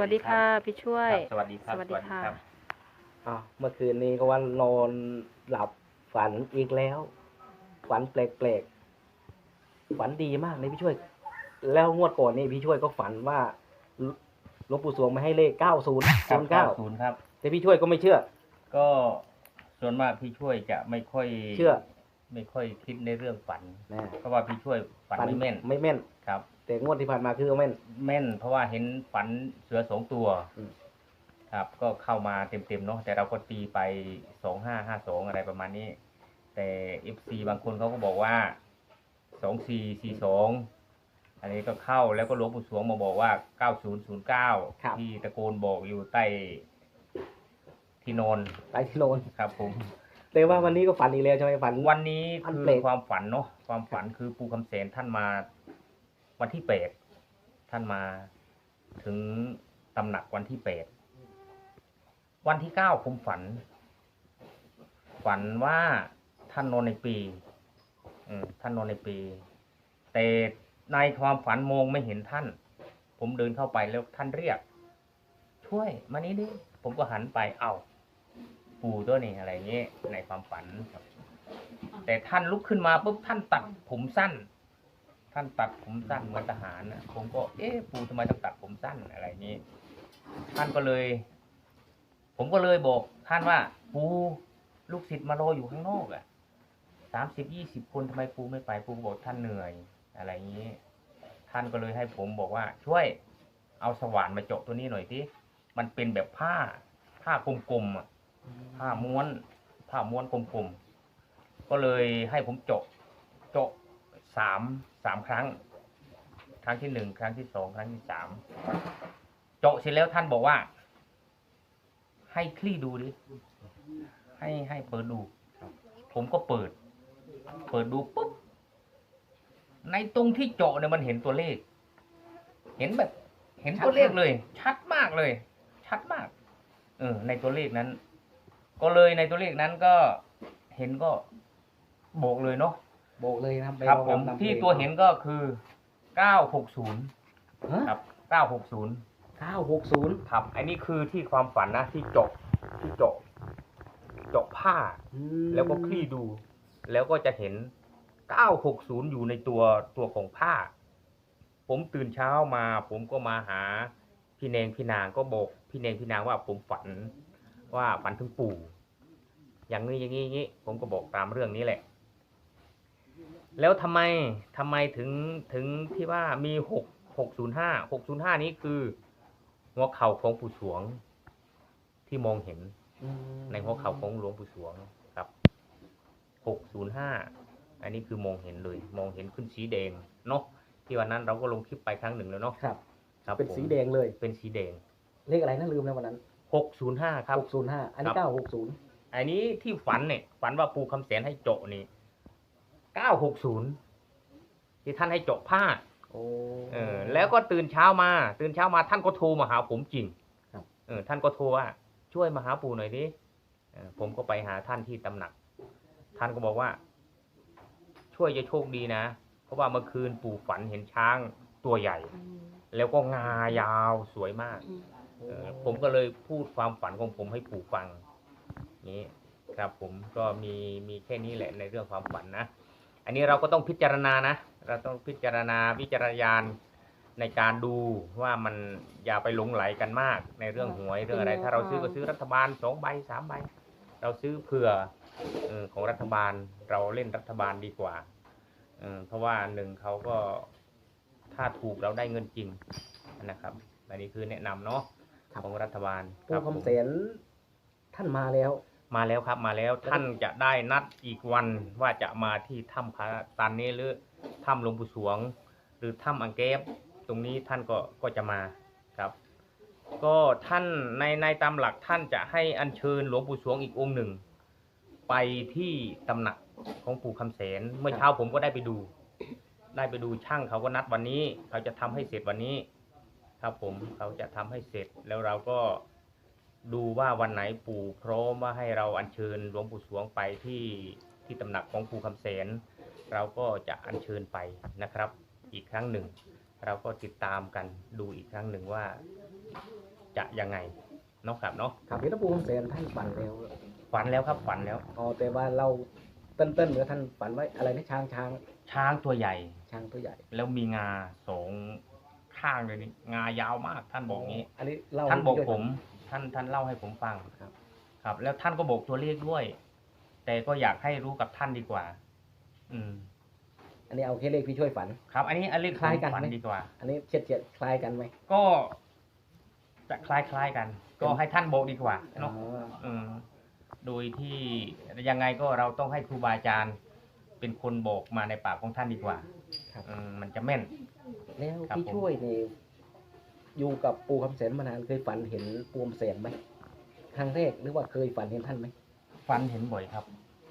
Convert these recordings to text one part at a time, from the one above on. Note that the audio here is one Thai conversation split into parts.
วัสดีค่ะพี่ช่วย ครับสวัสดีครับ สวัสดีค่ะอะเมื่อคืนนี้ก็ว่านอนหลับฝันอีกแล้ว ฝันแปลกๆฝันดีมากเลยพี่ช่วย แล้วงวดก่อนนี่พี่ช่วยก็ฝันว่าหลวงปู่สวงมาให้เลข90ครับ09ศูนย์ครับแต่พี่ช่วยก็ไม่เชื่อ ก็ส่วนมากพี่ช่วยจะไม่ค่อยเชื่อ ไม่ค่อยคิดในเรื่องฝัน นะเพราะว่าพี่ช่วยฝันไม่แม่นไม่แม่น ครับ แต่งวดที่ผ่านมาคือแม่น แม่น เพราะว่าเห็นฝันเสือสองตัว อืม ครับ ก็เข้ามาเต็มๆเนาะแต่เราก็ตีไปสองห้าห้าสองอะไรประมาณนี้ แต่เอฟซีบางคนเขาก็บอกว่าสองสี่สี่สองอันนี้ก็เข้าแล้วก็หลวงปู่สวงมาบอกว่าเก้าศูนย์ศูนย์เก้าที่ตะโกนบอกอยู่ใต้ที่นอน ไปที่โนนครับผม แต่ว่าวันนี้ก็ฝันอีกแล้วใช่ไหมฝัน วันนี้อันคืเปรอตความฝันเนาะความฝันคือปูคำเสนท่านมา วันที่แปดท่านมา ถึงตำหนักวันที่แปดวันที่เก้าผมฝัน ฝันว่าท่านนอนในปีอืมท่านนอนในปี แต่ในความฝันมองไม่เห็นท่าน ผมเดินเข้าไปแล้วท่านเรียก ช่วยมานี้ดิผมก็หันไปเอ้า ปู่ตัวนี้อะไรเงี้ยในความฝันครับ แต่ท่านลุกขึ้นมาปุ๊บท่านตัดผมสั้น ท่านตัดผมสั้นเหมือนทหารนะผมก็เอ๊ะปู่ทำไมต้องตัดผมสั้นอะไรเงี้ยท่านก็เลย ผมก็เลยบอก ท่านว่า ปู่ลูกศิษย์มารออยู่ข้างนอกอะสามสิบยี่สิบคนทำไมปู่ไม่ไปปู่บอกท่านเหนื่อยอะไรเงี้ยท่านก็เลยให้ผมบอกว่า ช่วย เอาสว่านมาเจาะตัวนี้หน่อยสิมันเป็นแบบผ้าผ้ากลมๆอะ ผ้าม้วนผ้าม้วนกลมๆก็เลยให้ผมเจาะเจาะสามสามครั้ง ครั้งที่หนึ่งครั้งที่สองครั้งที่สามเจาะเสร็จแล้วท่านบอกว่า ให้คลี่ดูดิให้ให้เปิดดู ผมก็เปิด เปิดดูปุ๊บในตรงที่เจาะเนี่ยมันเห็นตัวเลข เห็นแบบ เห็นตัวเลขเลย ชัดมากเลย ชัดมาก เออ ในตัวเลขนั้น ก็เลยในตัวเลขนั้นก็เห็นก็บอกเลยเนาะบอกเลยนะครับไปครับลองผมนำที่ลยตัวเห็นก็คือเก้าหกศูนย์ฮะครับเก้าหกศูนย์เก้าหกศูนย์ครับอันนี้คือที่ความฝันนะที่เจาะที่เจาะเจาะผ้า แล้วก็คลี่ดู แล้วก็จะเห็น960อยู่ในตัวตัวของผ้า ผมตื่นเช้ามา ผมก็มาหาพี่เนงพี่นางก็บอกพี่เนงพี่นางว่าผมฝัน ว่าฝันถึงปู่ อย่างนี้อย่างนี้อย่างนี้ผมก็บอกตามเรื่องนี้แหละ แล้วทำไมทำไมถึงถึงที่ว่ามีหกหกศูนย์ห้าหกศูนย์ห้านี้คือ หัวเข่าของปู่สวง ที่มองเห็นอืมในหัวเข่าของหลวงปู่สวงครับ605อันนี้คือมองเห็นเลย มองเห็นขึ้นสีแดงเนาะที่วันนั้นเราก็ลงคลิปไปครั้งหนึ่งแล้วเนาะครับ ครับเป็นผมสีแดงเลยเป็นสีแดงเลขอะไรนะลืมแล้ววันนั้น 605ครับ หกศูนย์ห้าอันนี้ครับ เก้าหกศูนย์อันนี้ที่ฝันเนี่ยฝันว่าปูคำแสนให้เจาะนี่960ที่ท่านให้เจาะผ้าโอ้ เออ แล้วก็ตื่นเช้ามา ตื่นเช้ามาท่านก็โทรมาหาผมจริงครับ เออท่านก็โทรว่าช่วยมาหาปู่หน่อยดิเออผมก็ไปหาท่านที่ตำหนัก ท่านก็บอกว่า ช่วยจะโชคดีนะ เพราะว่าเมื่อคืนปู่ฝันเห็นช้างตัวใหญ่ แล้วก็งายาวสวยมากเออ ผมก็เลยพูดความฝันของผมให้ปู่ฟังนี้ครับผมก็มีมีแค่นี้แหละในเรื่องความฝันนะ อันนี้เราก็ต้องพิจารณานะ เราต้องพิจารณาวิจารณญาณในการดูว่ามันอย่าไปหลงไหลกันมาก ในเรื่องหวยเรื่องอะไร ถ้าเราซื้อก็ซื้อรัฐบาลสองใบสามใบ เราซื้อเผื่อเออของรัฐบาลเราเล่นรัฐบาลดีกว่าเออเพราะว่าหนึ่งเขาก็ถ้าถูกเราได้เงินจริงนะครับอันนี้คือแนะนำเนาะ ของรัฐบาลคปูรับผมคำแสนท่านมาแล้ว มาแล้วครับมาแล้วท่านจะได้นัดอีกวันว่าจะมาที่ถ้ำพระตันนี้หรือถ้ำหลวงปู่สวง หรือถ้ำอังเกฟตรงนี้ท่านก็ก็จะมาครับ ก็ท่านในในตามหลักท่านจะให้อัญเชิญหลวงปู่สวงอีกองค์หนึ่ง ไปที่ตำหนักของปู่คำแสนเมื่อเช้าผมก็ได้ไปดู ได้ไปดูช่างเขาก็นัดวันนี้ เขาจะทำให้เสร็จวันนี้ ครับผมเขาจะทำให้เสร็จแล้วเราก็ดูว่าวันไหนปู่พร้อมว่าให้เราอัญเชิญหลวงปู่สวงไปที่ที่ตำหนักของปู่คำแสนเราก็จะอัญเชิญไปนะครับ อีกครั้งหนึ่ง เราก็ติดตามกันดูอีกครั้งหนึ่งว่า จะยังไงเนาะครับเนาะครับพี่ตะปูคำเสนท่านฝันแล้วฝันแล้วครับฝันแล้วอ๋อแต่ว่าเราเต้นเต้นๆเหมือนท่านฝันไว้อะไรนะช้างช้างช้างตัวใหญ่ ช้างตัวใหญ่ แล้วมีงาสอง ข้างเลยนี่งายาวมาก ท่านบอกงี้ อันนี้เล่าท่านบอกให้ผพี่มท่านท่านเล่าให้ผมฟังครับ ครับ แล้วท่านก็บอกตัวเลขด้วย แต่ก็อยากให้รู้กับท่านดีกว่า อืม อันนี้เอาแค่เลขพี่ช่วยฝัน ครับ อันนี้อันเลขคล้ายกันฝันไหมดีกว่า อันนี้เฉียดเฉียดๆคล้ายกันไหมก็จะคล้ายๆกัน ก็ให้ท่านบอกดีกว่าอ๋เนาะออืมโดยที่ยังไงก็เราต้องให้ครูบาอาจารย์เป็นคนบอกมาในปากของท่านดีกว่าครับอืมมันจะแม่น แล้วครับพี่ผม ช่วยนี่อยู่กับปูคำเสนมานานเคยฝันเห็นปูคำเสนไหมครั้งแรกหรือว่าเคยฝันเห็นท่านไหมฟันเห็นบ่อยครับ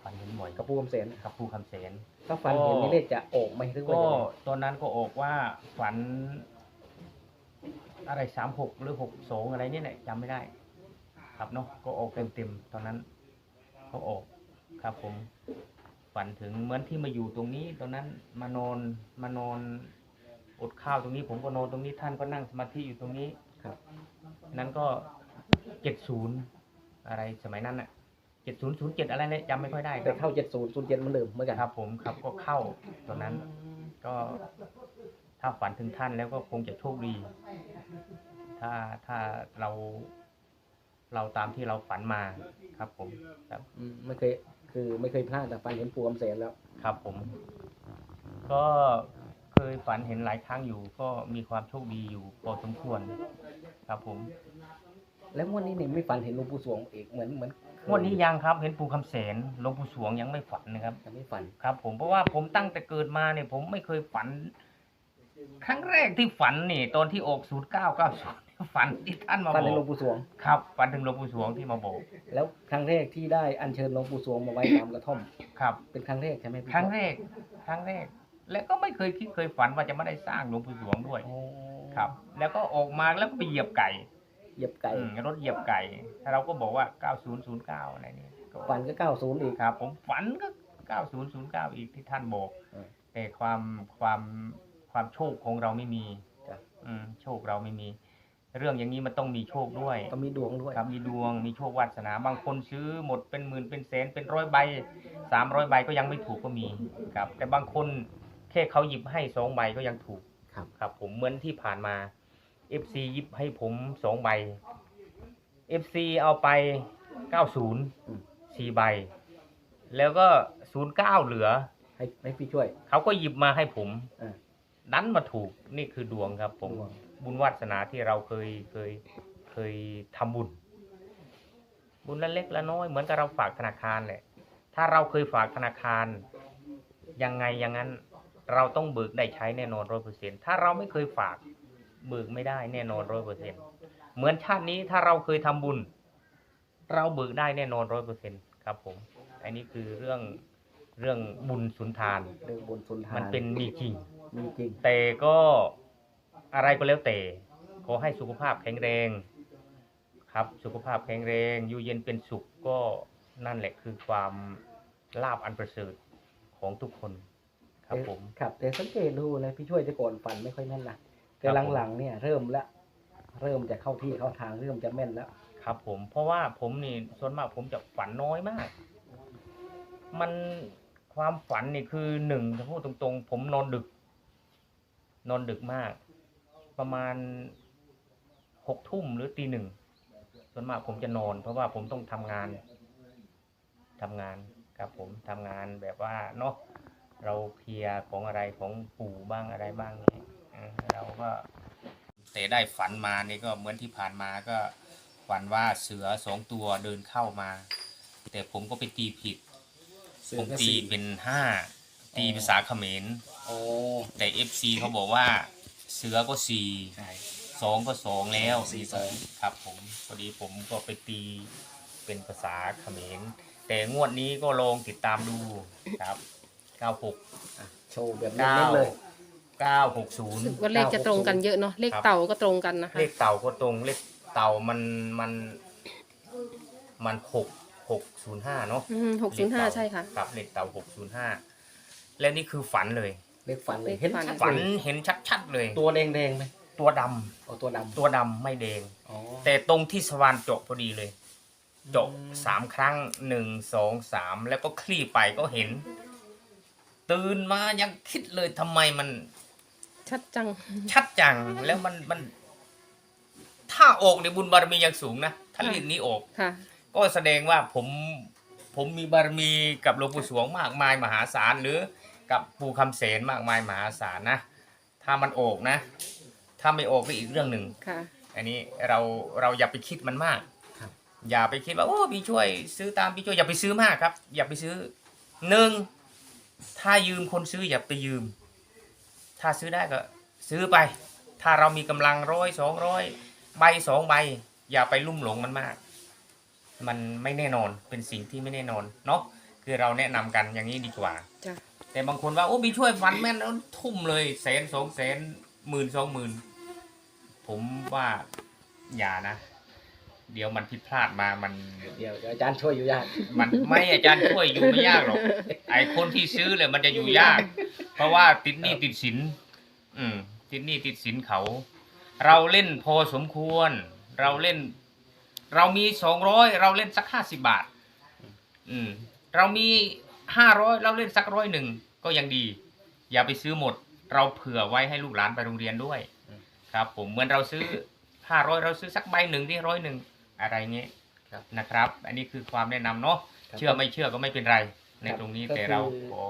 ฟันเห็นบ่อยกับปูคำเสนกับผู้คำเสน ถ้าฝันเห็นก็ นี่เลขจะออกไหมหรือว่าก็ยังไงตอนนั้นก็ออกว่าฝัน อะไรสามหกหรือหกสองอะไรเนี่ยแหละจำไม่ได้ ครับเนาะก็ออกเต็มๆตอนนั้นก็ออกครับผม ฝันถึงเหมือนที่มาอยู่ตรงนี้ตอนนั้นมานอนมานอน อดข้าวตรงนี้ ผมก็นอนตรงนี้ท่านก็นั่งสมาธิอยู่ตรงนี้ครับ นั้นก็เจ็ดศูนย์อะไรสมัยนั้นน่ะเจ็ดศูนย์ศูนย์เจ็ดอะไรเนี่ยจำไม่ค่อยได้คแต่รับเข้าเจ็ดศูนย์ศูนย์เจ็ดเหมือนเดิมเหมือนกันครับผมครับก็เข้าตอนนั้น ก็ถ้าฝันถึงท่านแล้วก็คงจะโชคดี ถ้าถ้าเรา เราตามที่เราฝันมาครับผมครับอืมไม่เคย คือไม่เคยพลาดแต่ฝันเห็นปูคำเสนแล้ว ครับผม ก็ เคยฝันเห็นหลายครั้งอยู่ ก็มีความโชคดีอยู่พอสมควรครับผมแล้วงวันนี้นี่ไม่ฝันเห็นหลวงปู่สวงอีกเหมือนเหมือนเคยงวันนี้ยังครับ เห็นปู่คำแสนหลวงปู่สวงยังไม่ฝันนะครับ ยังไม่ฝันครับ ผมเพราะว่าผมตั้งแต่เกิดมาเนี่ย ผมไม่เคยฝัน ครั้งแรกที่ฝันนี่ ตอนที่ออกศูนย์เก้าเก้าศูนย์ฝันที่ท่านมาฝันบเห็นหลอวกงปู่สวง ครับฝันถึงหลวงปู่สวงที่มาบอกแล้วครั้งแรกที่ได้อัญเชิญหลวงปู่สวงมาไว้ตามกระท่อม ครับ เป็นครั้งแรกใช่ไหมพี่ครั้งแรกครั้งแรก และก็ไม่เคยคิดเคยฝันว่าจะไม่ได้สร้างหลวงปู่สวงด้วยโอ้ครับ แล้วก็ออกมาแล้วก็ไปเหยียบไก่เหยียบไก่อืมรถเหยียบไก่เราก็บอกว่า 9009อะไรนี่ก็ฝันก็เก้าศูนย์อีก ครับ ผมฝันก็ 9009 อีกที่ท่านบอกอืมแต่ความความความโชคของเราไม่มีครับอืมโชคเราไม่มี เรื่องอย่างนี้มันต้องมีโชคด้วย ก็มีดวงด้วย ครับมีดวงมีโชควาสนาบางคนซื้อหมดเป็นหมื่นเป็นแสนเป็นร้อยใบสามร้อยใบก็ยังไม่ถูกก็มีครับแต่บางคน แค่เขาหยิบให้สองใบก็ยังถูกครับ ครับผมเหมือนที่ผ่านมา FC หยิบให้ผมสองใบ FC เอาไปเก้าศูนย์อืมสี่ใบ แล้วก็ศูนย์เก้าเหลือ ให้ให้พี่ช่วย เขาก็หยิบมาให้ผมอ่านั้นมาถูกนี่คือดวงครับ ผม ดวงบุญวาสนาที่เราเคยเคยเคยทำบุญ บุญละเล็กละน้อยเหมือนกับเราฝากธนาคารแหละ ถ้าเราเคยฝากธนาคารยังไงอย่างนั้น เราต้องเบิกได้ใช้แน่นอนร้อยเปอร์เซ็นถ้าเราไม่เคยฝาก เบิกไม่ได้แน่นอนร้อยเปอร์เซ็นเหมือนชาตินี้ถ้าเราเคยทำบุญ เราเบิกได้แน่นอนร้อยเปอร์เซ็นครับผม อันนี้คือเรื่องเรื่องบุญสุนทานเรื่องบนสุนทานมันเป็นมีจริงมีจริง แต่ก็อะไรก็แล้วแต่ ขอให้สุขภาพแข็งแรงครับ สุขภาพแข็งแรงอยู่เย็นเป็นสุขก็นั่นแหละคือความลาบอันประเสริฐของทุกคน ครับผม ครับ แต่สังเกตดูนะพี่ช่วยแต่ก่อนฝันไม่ค่อยแม่นนะแต่ครับผม หลังๆเนี่ยเริ่มละเริ่มจะเข้าที่เข้าทางเริ่มจะแม่นแล้วครับผม เพราะว่าผมนี่ส่วนมากผมจะฝันน้อยมาก มันความฝันนี่คือหนึ่งถ้าพูดตรงๆ ผมนอนดึก นอนดึกมาก ประมาณหกทุ่มหรือตีหนึ่งส่วนมากผมจะนอน เพราะว่าผมต้องทำงานทำงานครับผมทำงานแบบว่าเนาะ เราเคลียร์ของอะไรของปู่บ้างอะไรบ้างเนี่ยเราก็แต่ได้ฝันมานี่ก็เหมือนที่ผ่านมาก็ฝันว่าเสือสองตัวเดินเข้ามา แต่ผมก็ไปตีผิดผมตีเป็นห้าตีภาษาเขมรโอ้แต่เอฟซีเขาบอกว่า เสือก็สี่สองก็สองแล้วสี่สองครับ ผมพอดีผมก็ไปตีเป็นภาษาเขมรแต่งวดนี้ก็ลองติดตามดูครับ เก้าหกอะโชว์แบบเก้าเน้นๆเลย เก้าหกศูนย์ รู้สึกว่าเลขจะตรงกันเยอะเนาะเลขครับ เต่าก็ตรงกันนะคะเลขเต่าก็ตรงเลขเต่ามันมันมันหกหกศูนย์ห้าเนาะหกศูนย์ห้าใช่ค่ะ ครับเลขเต่าหกศูนย์ห้าและนี่คือฝันเลย เลขฝันเลยเลขเห็นฝันชัดฝันเลยเห็นชัดๆเลยตัวแดงๆไหมตัวดำเอาตัวดำตัวดำไม่แดงอ๋อ แต่ตรงที่สว่านเจาะพอดีเลยเจาะอืม สามครั้งหนึ่งสองสามแล้วก็คลี่ไปก็เห็น ตื่นมายังคิดเลยทำไมมัน ชัดจัง ชัดจังแล้วมันมัน ถ้าออกในบุญบารมีอย่างสูงนะถ้าค่ะเรียกนี้ออก ค่ะ ก็แสดงว่าผมผมมีบารมีกับหลวงปู่สวงมากมายมหาศาลหรือกับปู่คำเสนมากมายมหาศาลนะ ถ้ามันออกนะ ถ้าไม่ออกก็อีกเรื่องหนึ่งค่ะ อันนี้เราเราอย่าไปคิดมันมากครับ อย่าไปคิดว่าโอ้พี่ช่วยซื้อตามพี่ช่วยอย่าไปซื้อมากครับ อย่าไปซื้อหนึ่ง ถ้ายืมคนซื้ออย่าไปยืม ถ้าซื้อได้ก็ซื้อไป ถ้าเรามีกำลังร้อยสองร้อยใบสองใบ อย่าไปลุ่มหลงมันมาก มันไม่แน่นอนเป็นสิ่งที่ไม่แน่นอนเนาะคือเราแนะนำกันอย่างนี้ดีกว่าจ้ะแต่บางคนว่าโอ้พี่ช่วยฟันแม่นแล้วทุ่มเลยแสนสองแสนหมื่นสองหมื่นผมว่าอย่านะ เดี๋ยวมันผิดพลาดมามัน เดี๋ยวเดี๋ยวอาจารย์ช่วยอยู่ยาก มันไม่อาจารย์ช่วยอยู่ไม่ยากหรอกไอคนที่ซื้อเลยมันจะอยู่ยาก เพราะว่าติดหนี้ติดสินอืม ติดหนี้ติดสินเขา เราเล่นพอสมควร เราเล่น เรามีสองร้อยเราเล่นสักห้าสิบบาท อืม เรามีห้าร้อยเราเล่นสักร้อยหนึ่งก็ยังดี อย่าไปซื้อหมด เราเผื่อไว้ให้ลูกหลานไปโรงเรียนด้วยอืมครับ ผมเหมือนเราซื้อห้าร้อยเราซื้อสักใบหนึ่งที่ร้อยหนึ่ง อะไรเงี้ยครับนะครับ อันนี้คือความแนะนำเนาะครับเชื่อไม่เชื่อก็ไม่เป็นไร ในครับตรงนี้ก็แต่เราคือ ขอ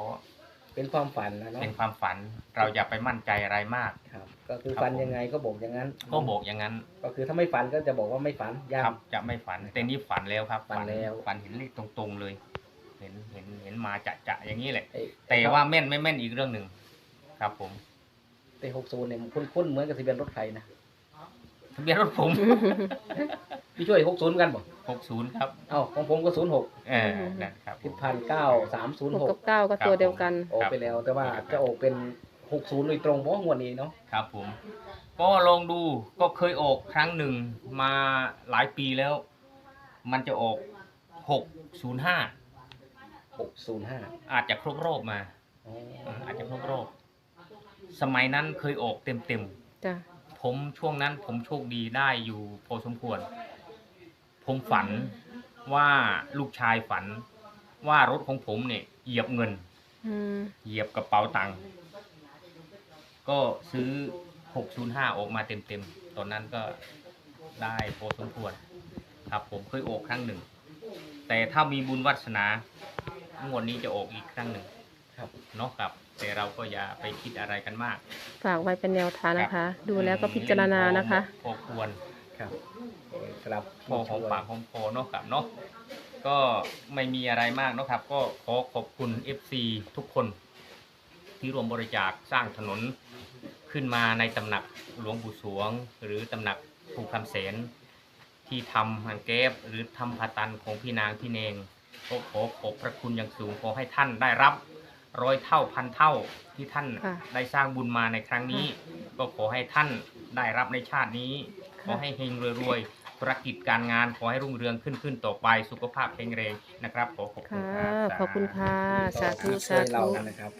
เป็นความฝันนะเนาะเป็นความฝัน เราอย่าไปมั่นใจอะไรมาก ครับ ก็คือครับฝันผม ยังไงก็บอกอย่างนั้นก็บอกอย่างนั้นก็คือถ้าไม่ฝันก็จะบอกว่าไม่ฝันยาครักบจะไม่ฝันแต่นี่ฝันแล้วครับฝันแล้ว ฝันเห็นเลขตรงๆเลย เห็นเห็นเห็นมาจะจะอย่างนี้แหละไอ้แต่ว่าแม่นไม่แม่นอีกเรื่องหนึ่งครับผม แต่หกศูนย์เนี่ยมันคุ้นๆเหมือนกับทะเบียนรถใครนะทะ เบียนรถผมพี่ช่วยหกศูนย์กันบอก60ครับเอ้าของผมก็ศูนย์หกเออนะครับผทิมพันเก้าสามศูนย์หกหกกับเก้าก็ตัวเดียวกันออกไปแล้ว แต่ว่าจะออกเป็นหกศูนย์โดยตรงเพราะว่างวดนี้เนาะครับผมก็ลองดูก็เคยออกครั้งหนึ่งมาหลายปีแล้ว มันจะออก605หกศูนย์ห้าอาจจะครบรอบมาอาจจะครบรอบสมัยนั้นเคยออกเต็มเต็มจ้ะๆ ผมช่วงนั้นผมโชคดีได้อยู่พอสมควร ผมฝันว่าลูกชายฝันว่ารถของผมเนี่ยเหยียบเงินอืมเหยียบกระเป๋าตังค์ก็ซื้อ 605 ออกมาเต็มๆ ตอนนั้นก็ได้พอสมควร ครับผมเคยออกครั้งหนึ่ง แต่ถ้ามีบุญวัสนางวดนี้จะออกอีกครั้งหนึ่ง ครับเนาะครับ แต่เราก็อย่าไปคิดอะไรกันมากฝากไว้เป็นแนวทางนะคะ ดูแล้วก็พิจารณานะคะ พอควรครับเอ่อครับพอหอมปากหอมคอเนาะครับเนาะก็ไม่มีอะไรมากเนาะครับ ก็ขอขอบคุณ FC ทุกคน ที่รวมบริจาคสร้างถนนขึ้นมาในตำหนักหลวงปู่สวง หรือตำหนักปู่คำเสนที่ทำหังเก็บหรือทำพาตันของพี่นางพี่เนงก็ขอขอบพระคุณอย่างสูงขอให้ท่านได้รับ ร้อยเท่าพันเท่าที่ท่านค่ะได้สร้างบุญมาในครั้งนี้ ก็ขอให้ท่านได้รับในชาตินี้ขอค่ะให้เฮงรวยๆธุรกิจการงานขอให้รุ่งเรืองขึ้นขึ้นต่อไปสุขภาพแข็งแรงนะครับขอขอบคุณค่ะ ครับ ขอบคุณค่ะ สาธุช่วสายเราธุกันนะครับ